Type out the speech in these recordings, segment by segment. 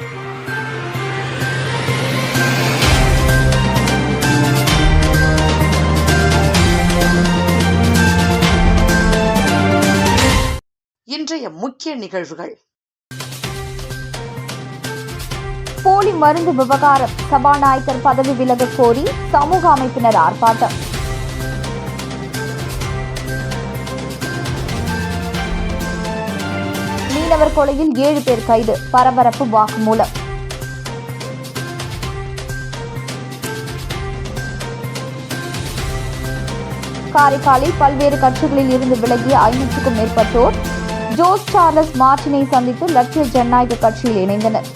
இன்றைய முக்கிய நிகழ்வுகள். போலி மருந்து விவகாரம். சபாநாயகர் பதவி விலக கோரி சமூக அமைப்பினர் ஆர்ப்பாட்டம். மாணவர் கொலையில் ஏழு பேர் கைது. பரபரப்பு வாக்குமூலம். காரைக்காலில் பல்வேறு கட்சிகளில் இருந்து விலகிய ஐநூற்றுக்கும் மேற்பட்டோர் ஜோஸ் சார்லஸ் மார்டினை சந்தித்து லட்சிய ஜனநாயக கட்சியில் இணைந்தனர்.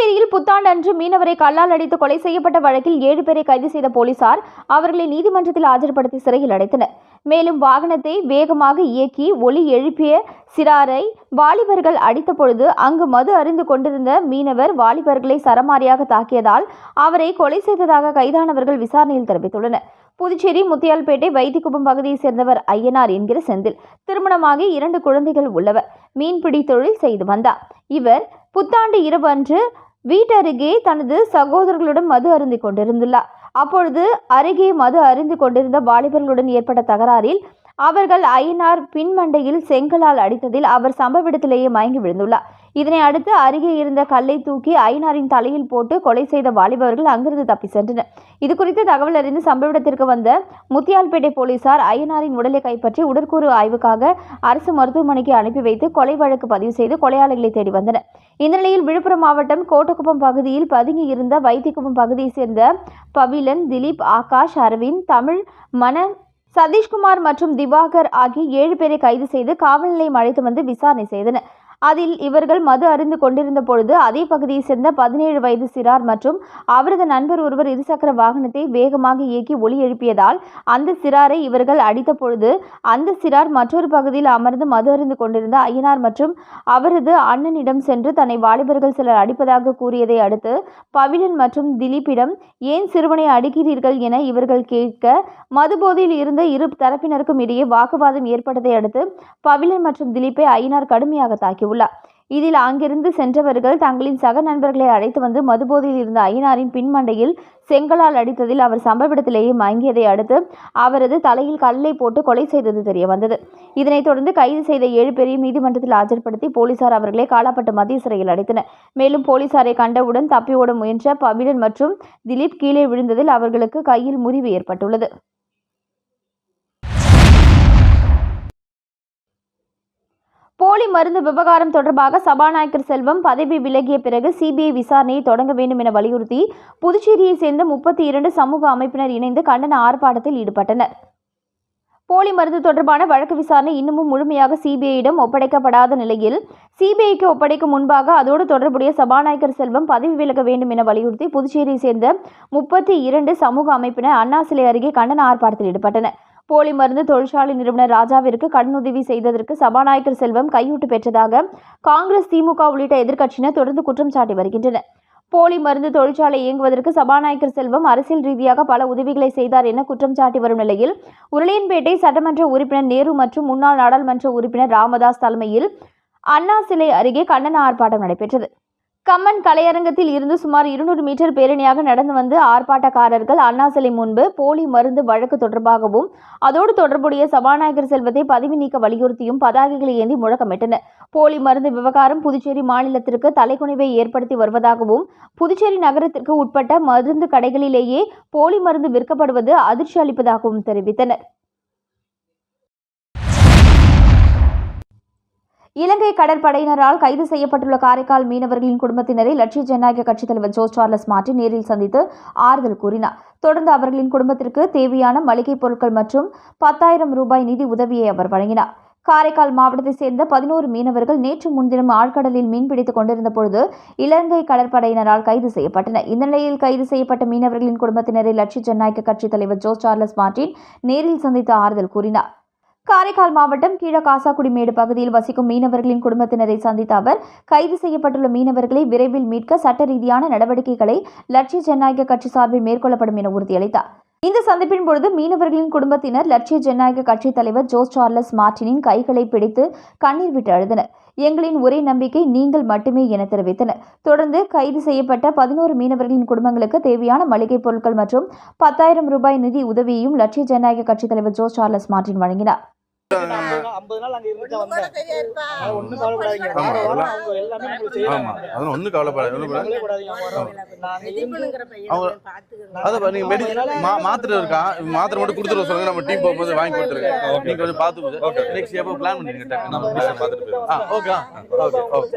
புதுச்சேரியில் புத்தாண்டு அன்று மீனவரை கல்லால் அடித்து கொலை செய்யப்பட்ட வழக்கில் ஏழு பேரை கைது செய்த போலீசார் அவர்களை நீதிமன்றத்தில் ஆஜர்படுத்தி சிறையில் அடைத்தனர். மேலும் வாகனத்தை வேகமாக இயக்கி ஒலி எழுப்பிய சிறாரை வாலிபர்கள் அடித்த பொழுது அங்கு மது அறிந்து கொண்டிருந்த மீனவர் வாலிபர்களை சரமாரியாக தாக்கியதால் அவரை கொலை செய்ததாக கைதானவர்கள் விசாரணையில் தெரிவித்துள்ளனர். புதுச்சேரி முத்தியால்பேட்டை வைத்திக்குப்பம் பகுதியைச் சேர்ந்தவர் ஐயனார் என்கிற செந்தில் திருமணமாகி இரண்டு குழந்தைகள் உள்ளவர். மீன்பிடி தொழில் செய்து வந்தார். இவர் புத்தாண்டு இரவு அன்று வீட்டருகே தனது சகோதரர்களுடன் மது அருந்திக் கொண்டிருந்துள்ளார். அப்பொழுது அருகே மது அருந்தி கொண்டிருந்த வாலிபர்களுடன் ஏற்பட்ட தகராறில் அவர்கள் ஐயனார் பின்மண்டையில் செங்கலால் அடித்ததில் அவர் சம்பவ இடத்திலேயே மயங்கி விழுந்துள்ளார். இதனை அடுத்து அருகே இருந்த கல்லை தூக்கி ஐயனாரின் தலையில் போட்டு கொலை செய்த வாலிபர்கள் அங்கிருந்து தப்பி சென்றனர். இது குறித்து தகவல் அறிந்து சம்பவ இடத்திற்கு வந்த முத்தியால்பேட்டை போலீசார் ஐயனாரின் உடலை கைப்பற்றி உடற்கூறு ஆய்வுக்காக அரசு மருத்துவமனைக்கு அனுப்பி வைத்து கொலை வழக்கு பதிவு செய்து கொலையாளிகளை தேடி வந்தனர். இந்த நிலையில் விழுப்புரம் மாவட்டம் கோட்டக்குப்பம் பகுதியில் பதுங்கி இருந்த வைத்திக்குப்பம் பகுதியைச் சேர்ந்த பவிலன் திலீப் ஆகாஷ் அரவிந்த் தமிழ் மன சதீஷ்குமார் மற்றும் திவாகர் ஆகிய ஏழு பேரை கைது செய்து காவல் நிலையம் அழைத்து வந்து விசாரணை செய்தனர். அதில் இவர்கள் மது அருந்து கொண்டிருந்த பொழுது அதே பகுதியைச் சேர்ந்த பதினேழு வயது சிறார் மற்றும் அவரது நண்பர் ஒருவர் இருசக்கர வாகனத்தை வேகமாக இயக்கி ஒலி எழுப்பியதால் அந்த சிறாரை இவர்கள் அடித்த பொழுது அந்த சிறார் மற்றொரு பகுதியில் அமர்ந்து மது அருந்து கொண்டிருந்த ஐயனார் மற்றும் அவரது அண்ணனிடம் சென்று தன்னை வாலிபர்கள் சிலர் அடிப்பதாக கூறியதை அடுத்து பவிலன் மற்றும் திலீப்பிடம் ஏன் சிறுவனை அடிக்கிறீர்கள் என இவர்கள் கேட்க மதுபோதையில் இருந்த இரு தரப்பினருக்கும் இடையே வாக்குவாதம் ஏற்பட்டதை அடுத்து பவிலன் மற்றும் திலீப்பை ஐயனார் கடுமையாக தாக்கியுள்ளார் இதில் அங்கிருந்து சென்றவர்கள் தங்களின் சக நண்பர்களை அழைத்து வந்து மதுபோதையில் இருந்த ஐயனாரின் பின்மண்டையில் செங்கலால் அடித்ததில் அவர் சம்பவ இடத்திலேயே மயங்கியதை அடுத்து அவரது தலையில் கல்லை போட்டு கொலை செய்தது தெரிய வந்தது இதனைத் தொடர்ந்து கைது செய்த ஏழு பேரையும் நீதிமன்றத்தில் ஆஜர்படுத்தி போலீசார் அவர்களை காலாப்பட்டு மத்திய சிறையில் அடைத்தனர். மேலும் போலீசாரை கண்டவுடன் தப்பி ஓட முயன்ற பவிடன் மற்றும் திலீப் கீழே விழுந்ததில் அவர்களுக்கு கையில் முறிவு ஏற்பட்டுள்ளது. போலி மருந்து விவகாரம் தொடர்பாக சபாநாயகர் செல்வம் பதவி விலகிய பிறகு சிபிஐ விசாரணையை தொடங்க வேண்டும் என வலியுறுத்தி புதுச்சேரியைச் சேர்ந்த முப்பத்தி இரண்டு சமூக அமைப்பினர் இணைந்து கண்டன ஆர்ப்பாட்டத்தில் ஈடுபட்டனர். போலி மருந்து தொடர்பான வழக்கு விசாரணை இன்னமும் முழுமையாக சிபிஐயிடம் ஒப்படைக்கப்படாத நிலையில் சிபிஐக்கு ஒப்படைக்கும் முன்பாக அதோடு தொடர்புடைய சபாநாயகர் செல்வம் பதவி விலக வேண்டும் என வலியுறுத்தி புதுச்சேரியை சேர்ந்த முப்பத்தி இரண்டு சமூக அமைப்பினர் அண்ணா சிலை அருகே கண்டன ஆர்ப்பாட்டத்தில் ஈடுபட்டனர். போலி மருந்து தொழிற்சாலை நிறுவனர் ராஜாவிற்கு கடனுதவி செய்ததற்கு சபாநாயகர் செல்வம் கையூட்டு பெற்றதாக காங்கிரஸ் திமுக உள்ளிட்ட எதிர்க்கட்சியினர் தொடர்ந்து குற்றம் சாட்டி வருகின்றனர். போலி மருந்து தொழிற்சாலை இயங்குவதற்கு சபாநாயகர் செல்வம் அரசியல் ரீதியாக பல உதவிகளை செய்தார் என குற்றம் சாட்டி வரும் நிலையில் உருளையன்பேட்டை சட்டமன்ற உறுப்பினர் நேரு மற்றும் முன்னாள் நாடாளுமன்ற உறுப்பினர் ராமதாஸ் தலைமையில் அண்ணா சிலை அருகே கண்டன ஆர்ப்பாட்டம் நடைபெற்றது. கம்மன் கலையரங்கத்தில் இருந்து சுமார் இருநூறு மீட்டர் பேரணியாக நடந்து வந்து ஆர்ப்பாட்டக்காரர்கள் அண்ணா சிலை முன்பு போலி மருந்து வழக்கு தொடர்பாகவும் அதோடு தொடர்புடைய சபாநாயகர் செல்வத்தை பதவி நீக்க வலியுறுத்தியும் பதாகைகளை ஏந்தி முழக்கமிட்டனர். போலி மருந்து விவகாரம் புதுச்சேரி மாநிலத்திற்கு தலைக்குனிவை ஏற்படுத்தி வருவதாகவும் புதுச்சேரி நகரத்திற்கு உட்பட்ட மருந்து கடைகளிலேயே போலி மருந்து விற்கப்படுவது அதிர்ச்சி அளிப்பதாகவும் தெரிவித்தனர். இலங்கை கடற்படையினரால் கைது செய்யப்பட்டுள்ள காரைக்கால் மீனவர்களின் குடும்பத்தினரை லட்சிய ஜனநாயக கட்சித் தலைவர் ஜோஸ் சார்லஸ் மார்டின் நேரில் சந்தித்து ஆறுதல் கூறினார். தொடர்ந்து அவர்களின் குடும்பத்திற்கு தேவையான மளிகைப் பொருட்கள் மற்றும் பத்தாயிரம் ரூபாய் நிதி உதவியை அவர் வழங்கினார். காரைக்கால் மாவட்டத்தைச் சேர்ந்த பதினோரு மீனவர்கள் நேற்று முன்தினம் ஆழ்கடலில் மீன்பிடித்துக் கொண்டிருந்த பொழுது இலங்கை கடற்படையினரால் கைது செய்யப்பட்டனர். இந்த நிலையில் கைது செய்யப்பட்ட மீனவர்களின் குடும்பத்தினரை லட்சிய ஜனநாயக கட்சித் தலைவர் ஜோஸ் சார்லஸ் மார்டின் நேரில் சந்தித்து ஆறுதல் கூறினார். காரைக்கால் மாவட்டம் கீழ காசாக்குடிமேடு பகுதியில் வசிக்கும் மீனவர்களின் குடும்பத்தினரை சந்தித்த அவர் கைது செய்யப்பட்டுள்ள மீனவர்களை விரைவில் மீட்க சட்ட ரீதியான நடவடிக்கைகளை லட்சிய ஜனநாயக கட்சி சார்பில் மேற்கொள்ளப்படும் என உறுதியளித்தார். இந்த சந்திப்பின் பொழுது மீனவர்களின் குடும்பத்தினர் லட்சிய ஜனநாயக கட்சித் தலைவர் ஜோஸ் சார்லஸ் மார்டினின் கைகளை பிடித்து கண்ணீர் விட்டு அழுதனர். எங்களின் ஒரே நம்பிக்கை நீங்கள் மட்டுமே என தெரிவித்தனர். தொடர்ந்து கைது செய்யப்பட்ட பதினோரு மீனவர்களின் குடும்பங்களுக்கு தேவையான மளிகைப் பொருட்கள் மற்றும் பத்தாயிரம் ரூபாய் நிதி உதவியையும் லட்சிய ஜனநாயக கட்சித் தலைவர் ஜோஸ் சார்லஸ் மார்டின் வழங்கினார். ஒண்ணும் கவலைப்படாதீங்க. மாத்திரை இருக்கா? மாத்திரை மட்டும் கொடுத்துருவோம் சொல்லுங்க. நம்ம டீம் போகும்போது வாங்கி கொடுத்துருங்க. நீங்க கொஞ்சம் பார்த்து நெக்ஸ்ட் எப்போ பிளான் பண்ணிருங்க டக்கு நம்ம பிளான் பார்த்துட்டு போயிடும் ஆ ஓகே ஓகே ஓகே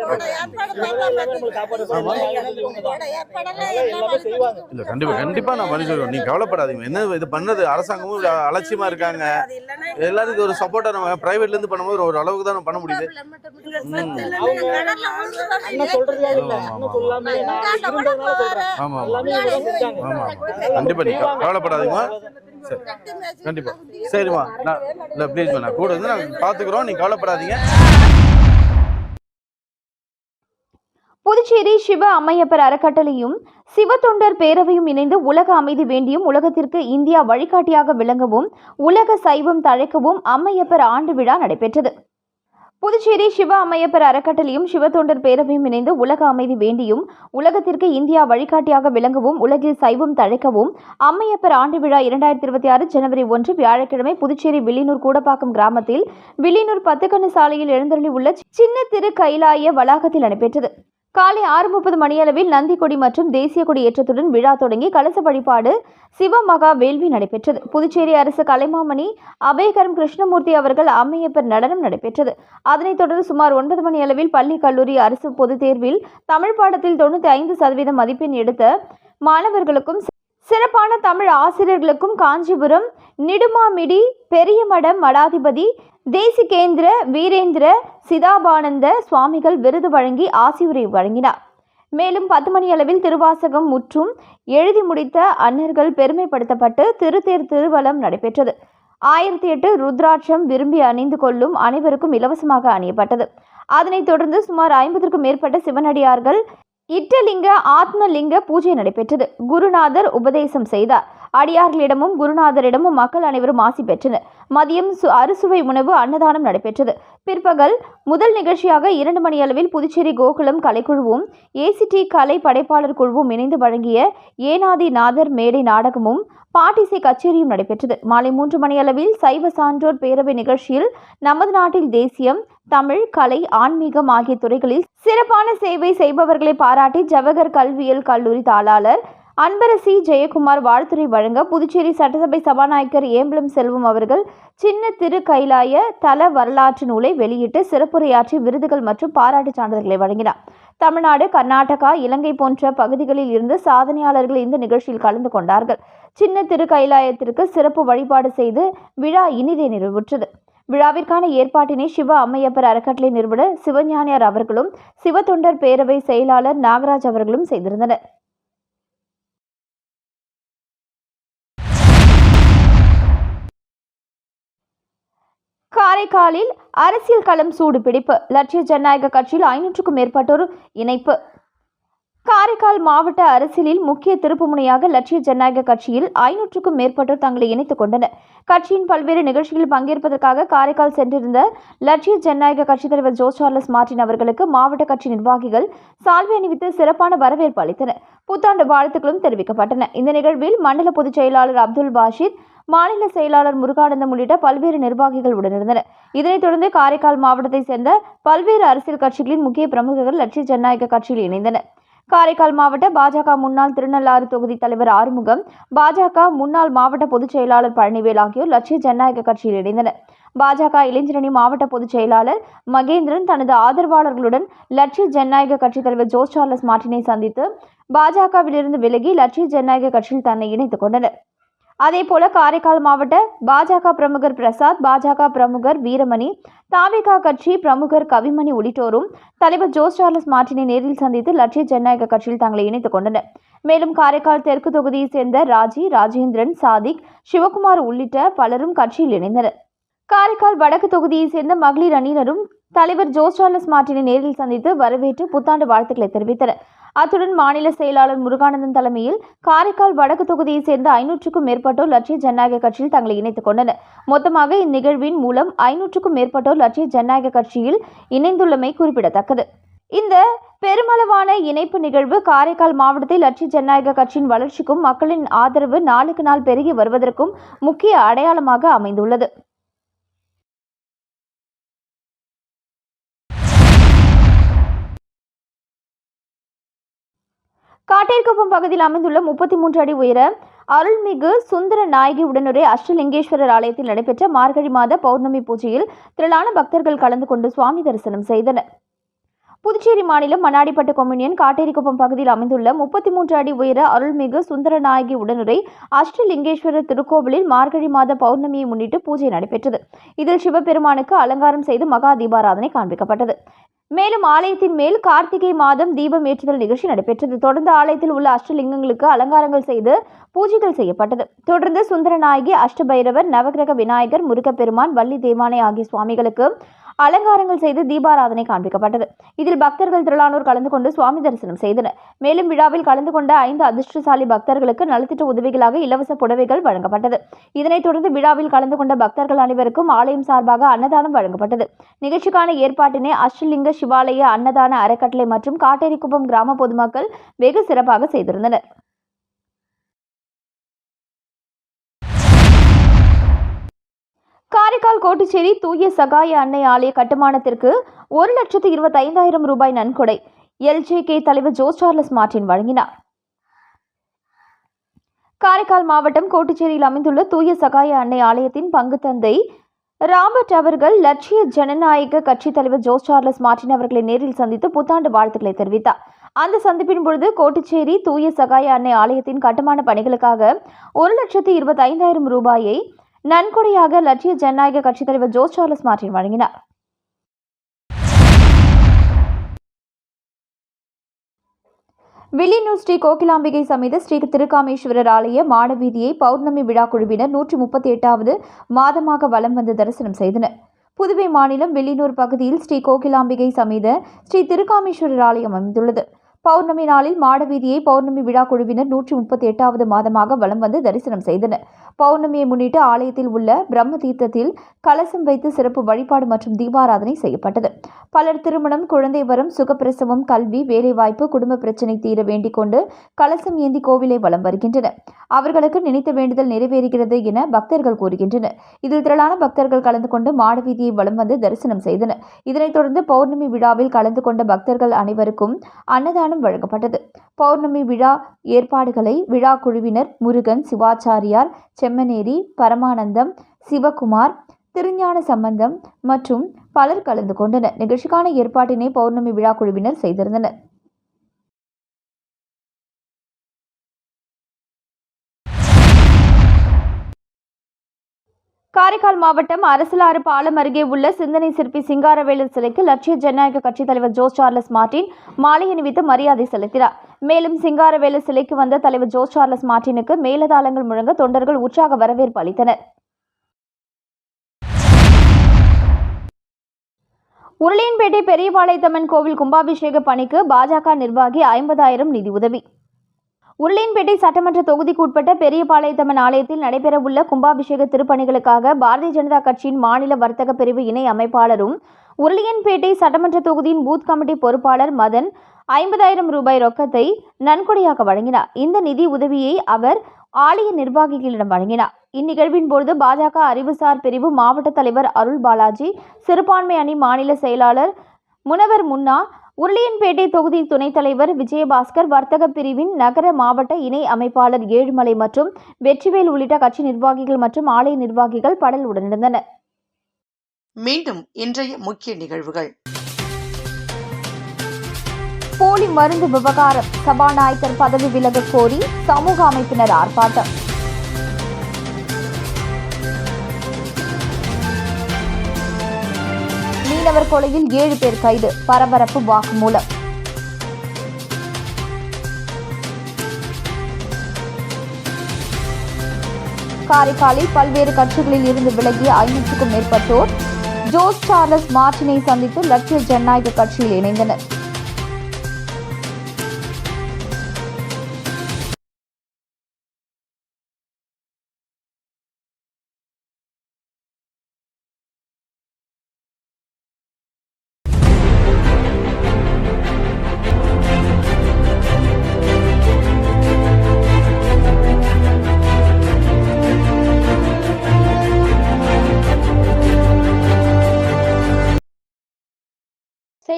இல்ல கண்டிப்பா கண்டிப்பா நான் பண்ணி சொல்லுவேன் நீங்க கவலைப்படாதீங்க. என்ன இது பண்ணது? அரசாங்கமும் அலட்சியமா இருக்காங்க. அது இல்லைன்னா எல்லாத்துக்கும் ஒரு சப்போர்ட்டா நம்ம பிரைவேட்ல இருந்து பண்ணும்போது ஒரு அளவுக்கு தான் பண்ண முடியுது ஆமா, ஆமா. கண்டிப்பா நீங்க கவலைப்படாதீங்க சரி கண்டிப்பா சரிம்மா நான் இல்ல ப்ளீஸ் நான் கூட இருந்து நாங்கள் பாத்துக்கிறோம் நீங்க கவலைப்படாதீங்க புதுச்சேரி சிவ அம்மையப்பர் அறக்கட்டளையும் சிவத்தொண்டர் பேரவையும் இணைந்து உலக அமைதி வேண்டியும் உலகத்திற்கு இந்தியா வழிகாட்டியாக விளங்கவும் உலக சைவம் தழைக்கவும் அம்மையப்பர் ஆண்டு விழா நடைபெற்றது. புதுச்சேரி சிவ அம்மையப்பர் அறக்கட்டளையும் சிவத்தொண்டர் பேரவையும் இணைந்து உலக அமைதி வேண்டியும் உலகத்திற்கு இந்தியா வழிகாட்டியாக விளங்கவும் உலகில் சைவம் தழைக்கவும் அம்மையப்பர் ஆண்டு விழா இரண்டாயிரத்தி இருபத்தி ஆறு ஜனவரி ஒன்று வியாழக்கிழமை புதுச்சேரி வில்லியனூர் கூடப்பாக்கம் கிராமத்தில் வில்லியனூர் பத்துக்கண்ணு சாலையில் எழுந்தருளி உள்ள சின்ன திரு கைலாய வளாகத்தில் நடைபெற்றது. காலை ஆறு முப்பது மணியளவில் நந்திக்கொடி மற்றும் தேசிய கொடி ஏற்றத்துடன் விழா தொடங்கி கலச வழிபாடு சிவமகா வேள்வி நடைபெற்றது. புதுச்சேரி அரசு கலைமாமணி அபயகரம் கிருஷ்ணமூர்த்தி அவர்கள் அம்மையப்பர் நடனம் நடைபெற்றது. அதனைத் தொடர்ந்து சுமார் ஒன்பது மணி அளவில் பள்ளி கல்லூரி அரசு பொதுத் தேர்வில் தமிழ் பாடத்தில் தொண்ணூற்றி ஐந்து சதவீதம் மதிப்பெண் எடுத்த மாணவர்களுக்கும் சிறப்பான தமிழ் ஆசிரியர்களுக்கும் காஞ்சிபுரம் நிடுமாமிடி பெரியமடம் மடாதிபதி தேசிகேந்திர வீரேந்திர சிதாபானந்த சுவாமிகள் விருது வழங்கி ஆசியுரை வழங்கினார். மேலும் பத்து மணி அளவில் திருவாசகம் முற்றும் எழுதி முடித்த அன்னர்கள் பெருமைப்படுத்தப்பட்டு திருத்தேர் திருவலம் நடைபெற்றது. ஆயிரத்தி எட்டு ருத்ராட்சம் விரும்பி அணிந்து கொள்ளும் அனைவருக்கும் இலவசமாக அணியப்பட்டது. அதனைத் தொடர்ந்து சுமார் ஐம்பதற்கும் மேற்பட்ட சிவனடியார்கள் இட்டலிங்க ஆத்மலிங்க பூஜை நடைபெற்றது. குருநாதர் உபதேசம் செய்தார். அடியார்களிடமும் குருநாதரிடமும் மக்கள் அனைவரும் ஆசி பெற்றனர். மதியம் சு அறுசுவை உணவு அன்னதானம் நடைபெற்றது. பிற்பகல் முதல் நிகழ்ச்சியாக இரண்டு மணி அளவில் புதுச்சேரி கோகுலம் கலைக்குழுவும் ஏசிடி கலை படைப்பாளர் குழுவும் இணைந்து வழங்கிய ஏனாதி நாதர் மேடை நாடகமும் பாட்டிசை கச்சேரியும் நடைபெற்றது. மாலை மூன்று மணி அளவில் சைவ சான்றோர் பேரவை நிகழ்ச்சியில் நமது நாட்டில் தேசியம் தமிழ் கலை ஆன்மீகம் ஆகிய துறைகளில் சிறப்பான சேவை செய்பவர்களை பாராட்டி ஜவஹர் கல்வியியல் கல்லூரி தாளாளர் அன்பரசி ஜெயக்குமார் வாழ்த்துரை வழங்க புதுச்சேரி சட்டசபை சபாநாயகர் ஏம்பலம் செல்வம் அவர்கள் சின்ன திரு கைலாய தல வரலாற்று நூலை வெளியிட்டு சிறப்புரையாற்றி விருதுகள் மற்றும் பாராட்டுச் சான்றிதழ்களை வழங்கினார். தமிழ்நாடு கர்நாடகா இலங்கை போன்ற பகுதிகளில் இருந்து சாதனையாளர்கள் இந்த நிகழ்ச்சியில் கலந்து கொண்டார்கள். சின்ன திரு கைலாயத்திற்கு சிறப்பு வழிபாடு செய்து விழா இனிதே நிறைவுற்றது. விழாவிற்கான ஏற்பாட்டினை சிவ அம்மையப்பர் அறக்கட்டளை நிறுவனர் சிவஞானியார் அவர்களும் சிவத்தொண்டர் பேரவை செயலாளர் நாகராஜ் அவர்களும் செய்திருந்தனர். காரைக்காலில் அரசியல் களம் சூடு பிடிப்பு லட்சிய ஜனநாயக கட்சியில் ஐநூற்றுக்கும் மேற்பட்டோர் இணைப்பு. காரைக்கால் மாவட்ட அரசியலில் முக்கிய திருப்புமுனையாக லட்சிய ஜனநாயக கட்சியில் ஐநூற்றுக்கும் மேற்பட்டோர் தங்களை இணைத்துக் கொண்டனர். கட்சியின் பல்வேறு நிகழ்ச்சிகளில் பங்கேற்பதற்காக காரைக்கால் சென்றிருந்த லட்சிய ஜனநாயக கட்சித் தலைவர் ஜோ சார்லஸ் மார்டின் அவர்களுக்கு மாவட்ட கட்சி நிர்வாகிகள் சால்வை அணிவித்து சிறப்பான வரவேற்பு அளித்தனர். புத்தாண்டு வாழ்த்துக்களும் தெரிவிக்கப்பட்டன. இந்த நிகழ்வில் மண்டல பொதுச் செயலாளர் அப்துல் பாஷித் மாநில செயலாளர் முருகானந்தம் உள்ளிட்ட பல்வேறு நிர்வாகிகள் உடனிருந்தனர். இதனைத் தொடர்ந்து காரைக்கால் மாவட்டத்தைச் சேர்ந்த பல்வேறு அரசியல் கட்சிகளின் முக்கிய பிரமுகர்கள் லட்சிய ஜனநாயக கட்சியில் இணைந்தனர். காரைக்கால் மாவட்ட பாஜக முன்னாள் திருநள்ளாறு தொகுதி தலைவர் ஆறுமுகம் பாஜக முன்னாள் மாவட்ட பொதுச் செயலாளர் பழனிவேல் ஆகியோர் லட்சிய ஜனநாயக கட்சியில் இணைந்தனர். பாஜக இளைஞரணி மாவட்ட பொதுச் செயலாளர் மகேந்திரன் தனது ஆதரவாளர்களுடன் லட்சிய ஜனநாயக கட்சித் தலைவர் ஜோஸ் சார்லஸ் மார்டினை சந்தித்து பாஜகவிலிருந்து விலகி லட்சிய ஜனநாயக கட்சியில் தன்னை இணைத்துக் கொண்டனர். அதேபோல காரைக்கால் மாவட்ட பாஜக பிரமுகர் பிரசாத் பாஜக பிரமுகர் வீரமணி தாவிகா கட்சி பிரமுகர் கவிமணி உள்ளிட்டோரும் தலைவர் ஜோஸ் சார்லஸ் மார்டினை நேரில் சந்தித்து லட்சிய ஜனநாயக கட்சியில் தங்களை இணைத்துக் கொண்டனர். மேலும் காரைக்கால் தெற்கு தொகுதியைச் சேர்ந்த ராஜி ராஜேந்திரன் சாதிக் சிவகுமார் உள்ளிட்ட பலரும் கட்சியில் இணைந்தனர். காரைக்கால் வடக்கு தொகுதியைச் சேர்ந்த மகளிர் அணியினரும் தலைவர் ஜோஸ் சார்லஸ் மார்டினை நேரில் சந்தித்து வரவேற்று புத்தாண்டு வாழ்த்துக்களை தெரிவித்தனர். அத்துடன் மாநில செயலாளர் முருகானந்தன் தலைமையில் காரைக்கால் வடக்கு தொகுதியைச் சேர்ந்த ஐநூற்றுக்கும் மேற்பட்டோர் லட்சிய ஜனநாயக கட்சியில் தங்களை இணைத்துக் கொண்டனர். மொத்தமாக இந்நிகழ்வின் மூலம் ஐநூற்றுக்கும் மேற்பட்டோர் லட்சிய ஜனநாயக கட்சியில் இணைந்துள்ளமை குறிப்பிடத்தக்கது. இந்த பெருமளவான இணைப்பு நிகழ்வு காரைக்கால் மாவட்டத்தில் லட்சிய ஜனநாயக கட்சியின் வளர்ச்சிக்கும் மக்களின் ஆதரவு நாளுக்கு நாள் பெருகி வருவதற்கும் முக்கிய அடையாளமாக அமைந்துள்ளது. காட்டேர்குப்பம் பகுதியில் அமைந்துள்ள முப்பத்தி மூன்று அடி உயர அருள்மிகு சுந்தர நாயகி உடனுரை அஷ்டலிங்கேஸ்வரர் ஆலயத்தில் நடைபெற்ற மார்கழி மாத பௌர்ணமி பூஜையில் திரளான பக்தர்கள் கலந்து கொண்டு சுவாமி தரிசனம் செய்தனர். புதுச்சேரி மாநிலம் மண்ணாடிப்பட்டு கொம்யூனியன் காட்டேரிக்குப்பம் பகுதியில் அமைந்துள்ள முப்பத்தி மூன்று அடி உயர அருள்மிகு சுந்தரநாயகி உடனுரை அஷ்டலிங்கேஸ்வரர் திருக்கோவிலில் மார்கழி மாத பௌர்ணமியை முன்னிட்டு பூஜை நடைபெற்றது. இதில் சிவபெருமானுக்கு அலங்காரம் செய்து மகா தீபாராதனை காண்பிக்கப்பட்டது. மேலும் ஆலயத்தின் மேல் கார்த்திகை மாதம் தீபம் ஏற்றுதல் நிகழ்ச்சி நடைபெற்றது. தொடர்ந்து ஆலயத்தில் உள்ள அஷ்டலிங்கங்களுக்கு அலங்காரங்கள் செய்து பூஜைகள் செய்யப்பட்டது. தொடர்ந்து சுந்தரநாயகி அஷ்டபைரவர் நவகிரக விநாயகர் முருகப்பெருமான் வள்ளி தேவானை ஆகிய சுவாமிகளுக்கு அலங்காரங்கள் செய்து தீபாராதனை காண்பிக்கப்பட்டது. இதில் பக்தர்கள் திரளானோர் கலந்து கொண்டு சுவாமி தரிசனம் செய்தனர். மேலும் விழாவில் கலந்து கொண்ட ஐந்து அதிர்ஷ்டசாலி பக்தர்களுக்கு நலத்திட்ட உதவிகளாக இலவச புடவைகள் வழங்கப்பட்டது. இதனைத் தொடர்ந்து விழாவில் கலந்து கொண்ட பக்தர்கள் அனைவருக்கும் ஆலயம் சார்பாக அன்னதானம் வழங்கப்பட்டது. நிகழ்ச்சிக்கான ஏற்பாட்டினை அஷ்டலிங்க சிவாலய அன்னதான அறக்கட்டளை மற்றும் காட்டேரிக்குப்பம் கிராம பொதுமக்கள் வெகு சிறப்பாக செய்திருந்தனர். காரைக்கால் கோட்டுச்சேரி தூய சகாய அன்னை ஆலய கட்டுமானத்திற்கு ஒரு லட்சத்து இருபத்தைந்தாயிரம் ரூபாய் நன்கொடை. எல்ஜேகே தலைவர் ஜோஸ் சார்லஸ் மார்டின் வழங்கினார். காரைக்கால் மாவட்டம் கோட்டுச்சேரியில் அமைந்துள்ள தூய சகாய அன்னை ஆலயத்தின் பங்கு தந்தை ராபர்ட் அவர்கள் லட்சிய ஜனநாயக கட்சித் தலைவர் ஜோஸ் சார்லஸ் மார்டின் அவர்களை நேரில் சந்தித்து புத்தாண்டு வாழ்த்துக்களை தெரிவித்தார். அந்த சந்திப்பின் பொழுது கோட்டுச்சேரி தூய சகாய அன்னை ஆலயத்தின் கட்டுமான பணிகளுக்காக ஒரு லட்சத்து இருபத்தைந்தாயிரம் ரூபாயை நன்கொடையாக லட்சிய ஜனநாயக கட்சித் தலைவர் ஜோஸ் சார்லஸ் மார்டின் வழங்கினார். வில்லியனூர் ஸ்ரீ கோகிலாம்பிகை சமேத ஸ்ரீ திருக்காமேஸ்வரர் ஆலய மாடவீதியை பௌர்ணமி விழா குழுவினர் நூற்றி முப்பத்தி எட்டாவது மாதமாக வலம் வந்து தரிசனம் செய்தனர். புதுவை மாநிலம் வில்லியனூர் பகுதியில் ஸ்ரீ கோகிலாம்பிகை சமேத ஸ்ரீ திருக்காமேஸ்வரர் ஆலயம் அமைந்துள்ளது. பௌர்ணமி நாளில் மாடவீதியை பௌர்ணமி விழா குழுவினர் நூற்றி முப்பத்தி எட்டாவது மாதமாக வலம் வந்து தரிசனம் செய்தனர். பௌர்ணமியை முன்னிட்டு ஆலயத்தில் உள்ள பிரம்ம தீர்த்தத்தில் கலசம் வைத்து சிறப்பு வழிபாடு மற்றும் தீபாராதனை செய்யப்பட்டது. பலர் திருமணம் குழந்தை வரம் சுகப்பிரசவம் கல்வி வேலைவாய்ப்பு குடும்ப பிரச்சினை தீர வேண்டிக் கொண்டு கலசம் ஏந்தி கோவிலை வலம் வருகின்றனர். அவர்களுக்கு நினைத்த வேண்டுதல் நிறைவேறுகிறது என பக்தர்கள் கூறுகின்றனர். இதில் திரளான பக்தர்கள் கலந்து கொண்டு மாடவீதியை வலம் வந்து தரிசனம் செய்தனர். இதனைத் தொடர்ந்து பௌர்ணமி விழாவில் கலந்து கொண்ட பக்தர்கள் அனைவருக்கும் அன்னதானம் வழங்கப்பட்டது. பௌர்ணமி விழா ஏற்பாடுகளை விழா குழுவினர் முருகன் சிவாச்சாரியார் செம்மனேரி பரமானந்தம் சிவகுமார் திருஞான சம்பந்தம் மற்றும் பலர் கலந்து கொண்டனர். நிகழ்ச்சிக்கான ஏற்பாட்டினை பௌர்ணமி விழா குழுவினர் செய்திருந்தனர். காரைக்கால் மாவட்டம் அரசலாறு பாலம் அருகே உள்ள சிந்தனை சிற்பி சிங்காரவேலர் சிலைக்கு லட்சிய ஜனநாயக கட்சித் தலைவர் ஜோஸ் சார்லஸ் மார்டின் மாலை அணிவித்து மரியாதை செலுத்தினார். மேலும் சிங்காரவேலர் சிலைக்கு வந்த தலைவர் ஜோஸ் சார்லஸ் மார்டினுக்கு மேலதாளங்கள் முழங்க தொண்டர்கள் உற்சாக வரவேற்பு அளித்தனர். உருளையன்பேட்டை பெரியபாளையத்தம்மன் கோவில் கும்பாபிஷேக பணிக்கு பாஜக நிர்வாகி ஐம்பதாயிரம் நிதி உதவி உருளையன்பேட்டை சட்டமன்ற தொகுதிக்குட்பட்ட பெரியபாளையத்தம்மன் ஆலயத்தில் நடைபெறவுள்ள கும்பாபிஷேக திருப்பணிகளுக்காக பாரதிய ஜனதா கட்சியின் மாநில வர்த்தக பிரிவு இணை அமைப்பாளரும் உருளையன்பேட்டை சட்டமன்ற தொகுதியின் பூத் கமிட்டி பொறுப்பாளர் மதன் ஐம்பதாயிரம் ரூபாய் ரொக்கத்தை நன்கொடையாக வழங்கினார். இந்த நிதி உதவியை அவர் ஆலய நிர்வாகிகளிடம் வழங்கினார். இந்நிகழ்வின் போது பாஜக அறிவுசார் பிரிவு மாவட்ட தலைவர் அருள் பாலாஜி சிறுபான்மை அணி மாநில செயலாளர் முனவர் முன்னா உருளையன்பேட்டை தொகுதி துணைத் தலைவர் விஜயபாஸ்கர் வர்த்தக பிரிவின் நகர மாவட்ட இணை அமைப்பாளர் ஏழுமலை மற்றும் வெற்றிவேல் உள்ளிட்ட கட்சி நிர்வாகிகள் மற்றும் ஆலய நிர்வாகிகள் படல் உடனிருந்தனர். மீண்டும் இன்றைய முக்கிய நிகழ்வுகள். போலி மருந்து விவகாரம் சபாநாயகர் பதவி விலக கோரி சமூக அமைப்பினர் ஆர்ப்பாட்டம். மீனவர் கொலையில் ஏழு பேர் கைது. பரபரப்பு வாக்குமூலம். காரைக்காலில் பல்வேறு கட்சிகளில் இருந்து விலகிய ஐநூற்றுக்கும் மேற்பட்டோர் ஜோஸ் சார்லஸ் மார்டினை சந்தித்து லட்சிய ஜனநாயக கட்சியில் இணைந்தனர்.